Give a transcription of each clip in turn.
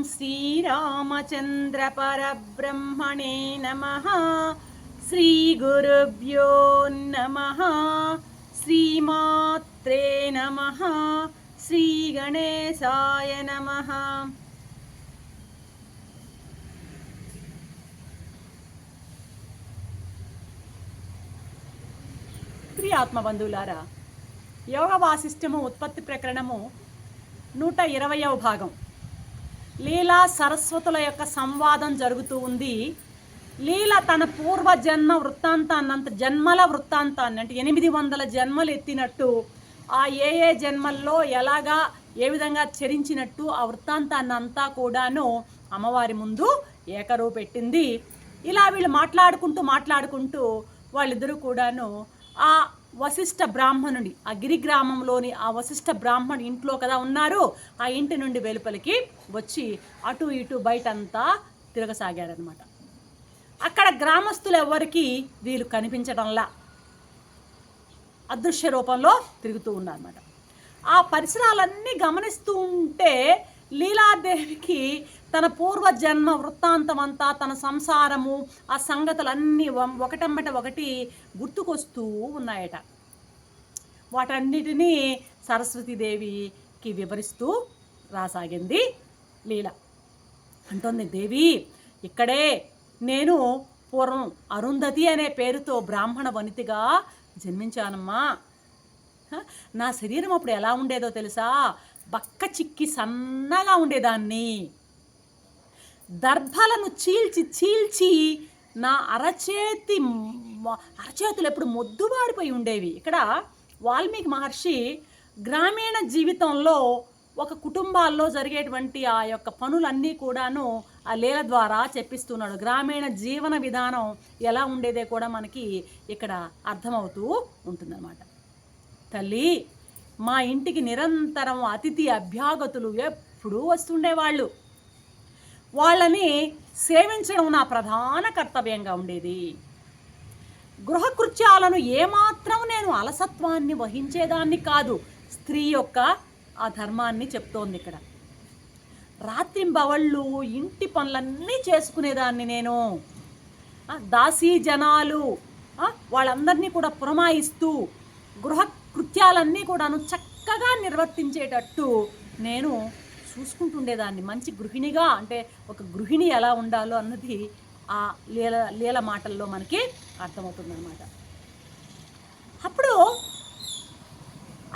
ఓం శ్రీరామచంద్ర పరబ్రహ్మణే నమ. శ్రీ గురుభ్యో నమ. శ్రీమాత్రే నమ. శ్రీ గణేశాయ నమ. ప్రియ ఆత్మబంధువులారా యోగ వాసిష్టము ఉత్పత్తి ప్రకరణము నూట ఇరవయవ భాగం. లీలా సరస్వతుల యొక్క సంవాదం జరుగుతూ ఉంది. లీల తన పూర్వ జన్మ వృత్తాంతాన్నంత జన్మల వృత్తాంతాన్ని అంటే ఎనిమిది వందల జన్మలు ఎత్తినట్టు ఆ ఏ ఏ జన్మల్లో ఎలాగా ఏ విధంగా చరించినట్టు ఆ వృత్తాంతాన్ని అంతా కూడాను అమ్మవారి ముందు ఏకరువు పెట్టింది ఇలా వీళ్ళు మాట్లాడుకుంటూ మాట్లాడుకుంటూ వాళ్ళిద్దరూ కూడాను ఆ వశిష్ఠ బ్రాహ్మణుడి ఆ గిరిగ్రామంలోని ఆ వశిష్ఠ బ్రాహ్మణు ఇంట్లో కదా ఉన్నారు. ఆ ఇంటి నుండి వెలుపలికి వచ్చి అటు ఇటు బయటంతా తిరగసాగారనమాట అక్కడ గ్రామస్తులు ఎవరికి వీళ్ళు కనిపించడంలా అదృశ్య రూపంలో తిరుగుతూ ఉన్నారన్నమాట. ఆ పరిసరాలన్నీ గమనిస్తూ ఉంటే లీలాదేవికి తన పూర్వజన్మ వృత్తాంతం అంతా తన సంసారము ఆ సంగతులన్నీ ఒకటంబట ఒకటి గుర్తుకొస్తూ ఉన్నాయట. వాటన్నిటినీ సరస్వతీదేవికి వివరిస్తూ రాసాగింది లీల. అంటుంది దేవి ఇక్కడే నేను పూర్వం అరుంధతి అనే పేరుతో బ్రాహ్మణ వనితిగా జన్మించానమ్మా. నా శరీరం అప్పుడు ఎలా ఉండేదో తెలుసా? బక్క చిక్కి సన్నగా ఉండేదాన్ని. దర్భలను చీల్చి చీల్చి నా అరచేతి అరచేతులు ఎప్పుడు మొద్దుబారిపోయి ఉండేవి. ఇక్కడ వాల్మీకి మహర్షి గ్రామీణ జీవితంలో ఒక కుటుంబాల్లో జరిగేటువంటి ఆ యొక్క పనులన్నీ కూడాను ఆ లీల ద్వారా చెప్పిస్తున్నాడు. గ్రామీణ జీవన విధానం ఎలా ఉండేదే కూడా మనకి ఇక్కడ అర్థమవుతూ ఉంటుందన్నమాట. తల్లి మా ఇంటికి నిరంతరం అతిథి అభ్యాగతులు ఎప్పుడూ వస్తుండేవాళ్ళు. వాళ్ళని సేవించడం నా ప్రధాన కర్తవ్యంగా ఉండేది. గృహకృత్యాలను ఏమాత్రం నేను అలసత్వాన్ని వహించేదాన్ని కాదు స్త్రీ యొక్క ఆ ధర్మాన్ని చెప్తోంది ఇక్కడ. రాత్రింబవళ్ళు ఇంటి పనులన్నీ చేసుకునేదాన్ని నేను. దాసీ జనాలు వాళ్ళందరినీ కూడా పురమాయిస్తూ గృహ కృత్యాలన్నీ కూడాను చక్కగా నిర్వర్తించేటట్టు నేను చూసుకుంటుండేదాన్ని. మంచి గృహిణిగా అంటే ఒక గృహిణి ఎలా ఉండాలో అన్నది ఆ లీల లీల మాటల్లో మనకి అర్థమవుతుందన్నమాట. అప్పుడు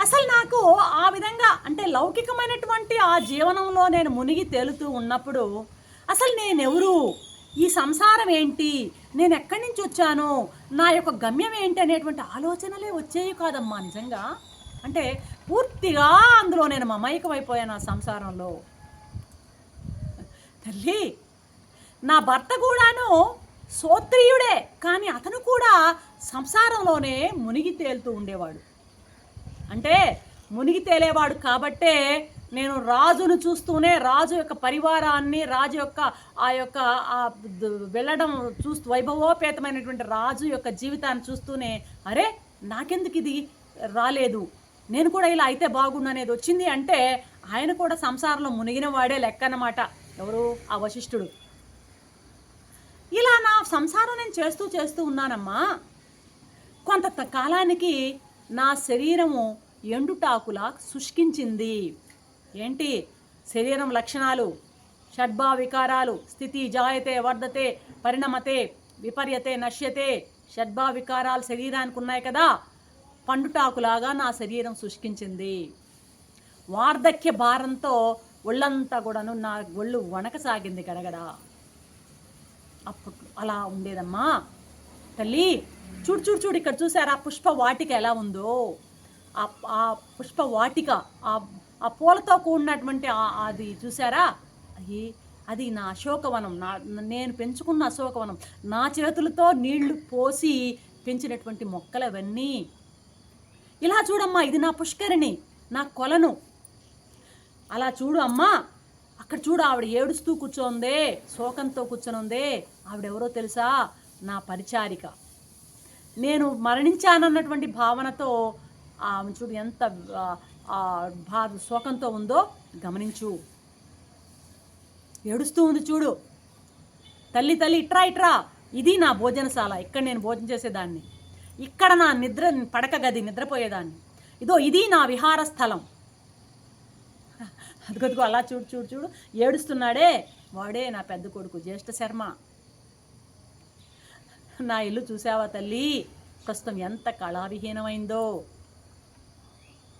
అసలు నాకు ఆ విధంగా అంటే లౌకికమైనటువంటి ఆ జీవనంలో నేను మునిగి తేలుతూ ఉన్నప్పుడు అసలు నేనెవరు? ఈ సంసారం ఏంటి? నేను ఎక్కడి నుంచి వచ్చాను? నా యొక్క గమ్యం ఏంటి? అనేటువంటి ఆలోచనలే వచ్చేవి కాదమ్మా నిజంగా. అంటే పూర్తిగా అందులో నేను మమైకమైపోయాను ఆ సంసారంలో. తల్లి నా భర్త కూడాను సోత్రీయుడే కానీ అతను కూడా సంసారంలోనే మునిగి తేలుతూ ఉండేవాడు. అంటే మునిగి తేలేవాడు కాబట్టే నేను రాజును చూస్తూనే రాజు యొక్క పరివారాన్ని రాజు యొక్క ఆ యొక్క ఆ వెళ్ళడం చూస్తూ వైభవోపేతమైనటువంటి రాజు యొక్క జీవితాన్ని చూస్తూనే అరే నాకెందుకు ఇది రాలేదు. నేను కూడా ఇలా అయితే బాగుండు అనేది వచ్చింది అంటే ఆయన కూడా సంసారంలో మునిగిన వాడే లెక్క అన్నమాట ఎవరు? ఆ వశిష్ఠుడు. ఇలా నా సంసారం నేను చేస్తూ చేస్తూ ఉన్నానమ్మా. కొంత కాలానికి నా శరీరము ఎండుటాకులా శుష్కించింది. ఏంటి? శరీరం లక్షణాలు షడ్భా వికారాలు స్థితి జాయతే వర్ధతే పరిణమతే విపర్యతే నశ్యతే షడ్భా వికారాలు శరీరానికి ఉన్నాయి కదా. పండుటాకులాగా నా శరీరం శుష్కించింది. వార్ధక్య భారంతో ఒళ్ళంతా కూడాను నా ఒళ్ళు వణకసాగింది గడగడ. అప్పుడు అలా ఉండేదమ్మా. తల్లి చూడు చూడు చూడు ఇక్కడ చూసారా పుష్ప వాటిక ఎలా ఉందో? ఆ పుష్ప వాటిక ఆ ఆ పూలతో కూడినటువంటి అది చూసారా? అది అది నా అశోకవనం. నా నేను పెంచుకున్న అశోకవనం. నా చేతులతో నీళ్ళు పోసి పెంచినటువంటి మొక్కలు అవన్నీ ఇలా చూడమ్మా ఇది నా పుష్కరిణి నా కొలను. అలా చూడు అమ్మా అక్కడ చూడు ఆవిడ ఏడుస్తూ కూర్చోందే శోకంతో కూర్చొనుందే. ఆవిడెవరో తెలుసా? నా పరిచారిక. నేను మరణించానన్నటువంటి భావనతో ఆమె చూడు ఎంత ఆ, భా శోకంతో ఉందో గమనించు. ఏడుస్తూ ఉంది చూడు. తల్లి తల్లి ఇట్రా ఇట్రా ఇది నా భోజనశాల ఇక్కడ నేను భోజనం చేసేదాన్ని. ఇక్కడ నా నిద్ర పడక గది నిద్రపోయేదాన్ని. ఇదో ఇది నా విహార స్థలం. అదిగదిగో అలా చూడు చూడు చూడు. ఏడుస్తున్నాడే. వాడే నా పెద్ద కొడుకు జ్యేష్ఠ శర్మ. నా ఇల్లు చూసావా తల్లి? ప్రస్తుతం ఎంత కళావిహీనమైందో.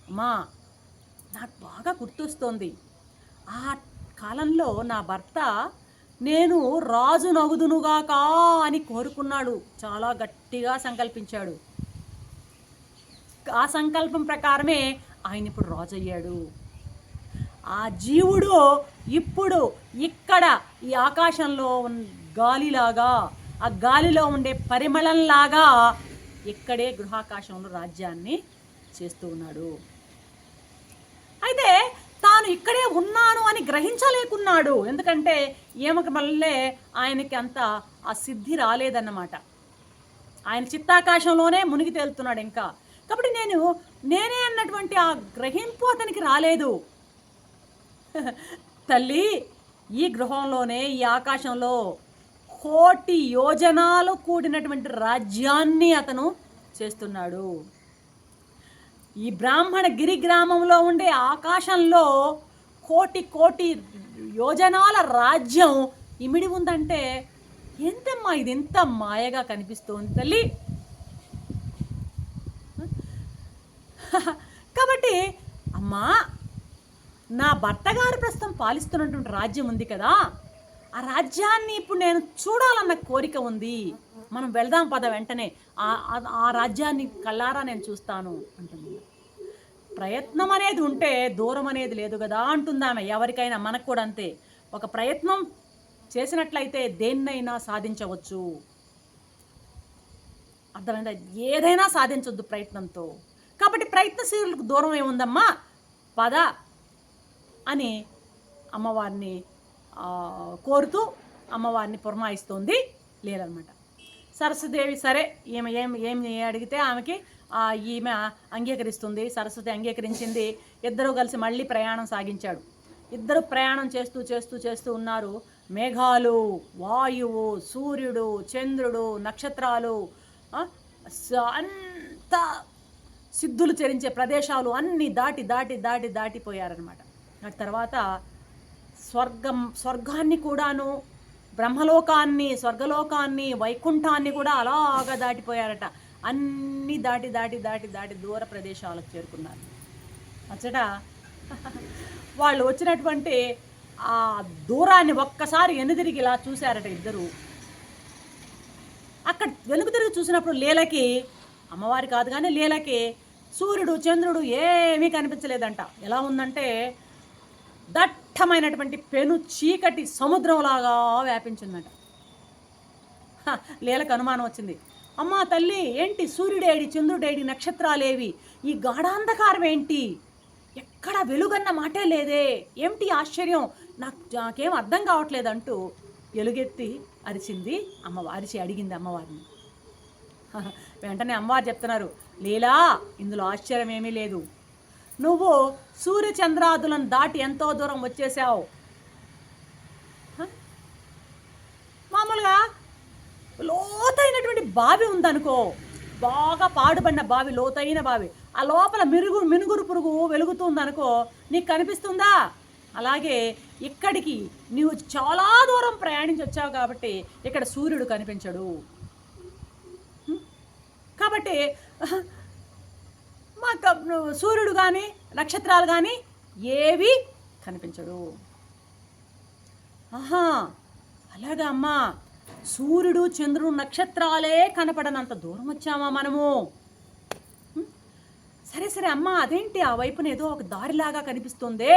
అమ్మా నాకు బాగా గుర్తొస్తోంది. ఆ కాలంలో నా భర్త నేను రాజు నగుదునుగాకా అని కోరుకున్నాడు. చాలా గట్టిగా సంకల్పించాడు. ఆ సంకల్పం ప్రకారమే ఆయన ఇప్పుడు రాజు అయ్యాడు ఆ జీవుడు ఇప్పుడు ఇక్కడ ఈ ఆకాశంలో గాలిలాగా ఆ గాలిలో ఉండే పరిమళంలాగా ఇక్కడే గృహాకాశంలో రాజ్యాన్ని చేస్తూ ఉన్నాడు. అయితే తాను ఇక్కడే ఉన్నాను అని గ్రహించలేకున్నాడు. ఎందుకంటే ఏమక మళ్ళీ ఆయనకి అంత ఆ సిద్ధి రాలేదన్నమాట. ఆయన చిత్తాకాశంలోనే మునిగి తేలుతున్నాడు ఇంకా. కాబట్టి నేను నేనే అన్నటువంటి ఆ గ్రహింపు అతనికి రాలేదు. తల్లి ఈ గృహంలోనే ఈ ఆకాశంలో కోటి యోజనాలు కూడినటువంటి రాజ్యాన్ని అతను చేస్తున్నాడు. ఈ బ్రాహ్మణ గిరి గ్రామంలో ఉండే ఆకాశంలో కోటి కోటి యోజనాల రాజ్యం ఇమిడి ఉందంటే ఎంతమ్మా ఇది ఎంత మాయగా కనిపిస్తోంది తల్లి? కాబట్టి అమ్మా నా భర్త గారు ప్రస్తుతం పాలిస్తున్నటువంటి రాజ్యం ఉంది కదా. ఆ రాజ్యాన్ని ఇప్పుడు నేను చూడాలన్న కోరిక ఉంది. మనం వెళదాం పద వెంటనే. ఆ- ఆ- ఆ రాజ్యాన్ని కళ్ళారా నేను చూస్తాను అంటుంది. ప్రయత్నం అనేది ఉంటే దూరం అనేది లేదు కదా అంటుంది ఆమె ఎవరికైనా మనకు కూడా అంతే. ఒక ప్రయత్నం చేసినట్లయితే దేన్నైనా సాధించవచ్చు. అర్థమైందా? ఏదైనా సాధించొద్దు ప్రయత్నంతో. కాబట్టి ప్రయత్నశీలకు దూరం ఏముందమ్మా? పద అని అమ్మవారిని కోరుతూ అమ్మవారిని పురమాయిస్తోంది లేదనమాట సరస్వదేవి సరే ఈమె ఏం ఏం అడిగితే ఆమెకి ఈమె అంగీకరిస్తుంది సరస్వతి అంగీకరించింది. ఇద్దరు కలిసి మళ్ళీ ప్రయాణం సాగించాడు. ఇద్దరు ప్రయాణం చేస్తూ చేస్తూ చేస్తూ ఉన్నారు. మేఘాలు వాయువు సూర్యుడు చంద్రుడు నక్షత్రాలు అంత అంతా సిద్ధులు చరించే ప్రదేశాలు అన్నీ దాటి దాటి దాటి దాటిపోయారనమాట ఆ తర్వాత స్వర్గం స్వర్గాన్ని కూడాను బ్రహ్మలోకాన్ని స్వర్గలోకాన్ని వైకుంఠాన్ని కూడా అలాగా దాటిపోయారట. అన్నీ దాటి దాటి దాటి దాటి దూర ప్రదేశాలకు చేరుకున్నారు. అచ్చట? వాళ్ళు వచ్చినటువంటి ఆ దూరాన్ని ఒక్కసారి వెనుదిరిగి ఇలా చూశారట ఇద్దరు. అక్కడ వెనుక తిరిగి చూసినప్పుడు లీలకి అమ్మవారి కాదు కానీ లీలకి సూర్యుడు చంద్రుడు ఏమీ కనిపించలేదంట. ఎలా ఉందంటే దట్టమైనటువంటి పెను చీకటి సముద్రంలాగా వ్యాపించిందంట. లీలకు అనుమానం వచ్చింది. అమ్మా తల్లి ఏంటి సూర్యుడేడి చంద్రుడేడి నక్షత్రాలేవి? ఈ గాఢాంధకారం ఏంటి? ఎక్కడ వెలుగన్న మాటే లేదే. ఏమిటి ఆశ్చర్యం? నాకు నాకేం అర్థం కావట్లేదు అంటూ ఎలుగెత్తి అరిచింది అమ్మ అరిచి అడిగింది అమ్మవారిని. హహ, వెంటనే అమ్మవారు చెప్తున్నారు లీలా ఇందులో ఆశ్చర్యం ఏమీ లేదు. నువ్వు సూర్యచంద్రాదులను దాటి ఎంతో దూరం వచ్చేసావు. బావి ఉందనుకో బాగా పాడుబడిన బావి లోతైన బావి. ఆ లోపల మిరుగు మినుగురు పురుగు వెలుగుతుందనుకో నీకు కనిపిస్తుందా? అలాగే ఇక్కడికి నీవు చాలా దూరం ప్రయాణించి వచ్చావు కాబట్టి ఇక్కడ సూర్యుడు కనిపించడు. కాబట్టి మా సూర్యుడు కానీ నక్షత్రాలు కానీ ఏవి కనిపించడు. ఆహా అలాగా అమ్మా. సూర్యుడు చంద్రుడు నక్షత్రాలే కనపడనంత దూరం వచ్చామా మనము? సరే సరే అమ్మా అదేంటి? ఆ వైపున ఏదో ఒక దారిలాగా కనిపిస్తుందే.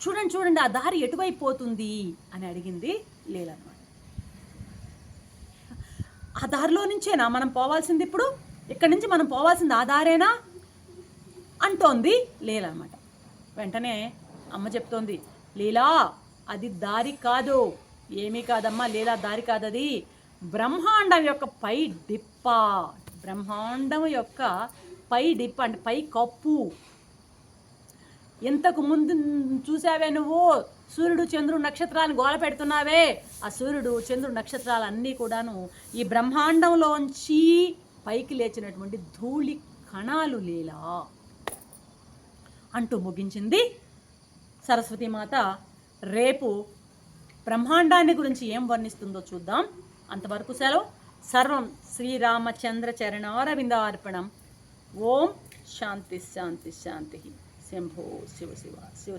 చూడండి చూడండి ఆ దారి ఎటువైపు పోతుంది? అని అడిగింది లేలన్నమాట ఆ దారిలో నుంచేనా మనం పోవాల్సింది ఇప్పుడు? ఇక్కడి నుంచి మనం పోవాల్సింది ఆ దారేనా? అంటోంది లీలన్నమాట వెంటనే అమ్మ చెప్తోంది లీలా అది దారి కాదు. ఏమీ కాదమ్మా లీలా దారి కాదది. బ్రహ్మాండం యొక్క పై డిప్ప బ్రహ్మాండం యొక్క పై డిప్ప అంటే పై కప్పు. ఇంతకు ముందు చూసావే నువ్వు? సూర్యుడు చంద్రుడు నక్షత్రాలను గోల పెడుతున్నావే. ఆ సూర్యుడు చంద్రుడు నక్షత్రాలు అన్నీ కూడాను ఈ బ్రహ్మాండంలోంచి పైకి లేచినటువంటి ధూళి కణాలు లీలా. అంటూ ముగించింది సరస్వతీమాత రేపు బ్రహ్మాండాన్ని గురించి ఏం వర్ణిస్తుందో చూద్దాం. అంతవరకు సెలవు. సర్వం శ్రీరామచంద్ర చరణారవిందార్పణం. ఓం శాంతి శాంతి శాంతి. శంభో శివ శివ. శివ శివ.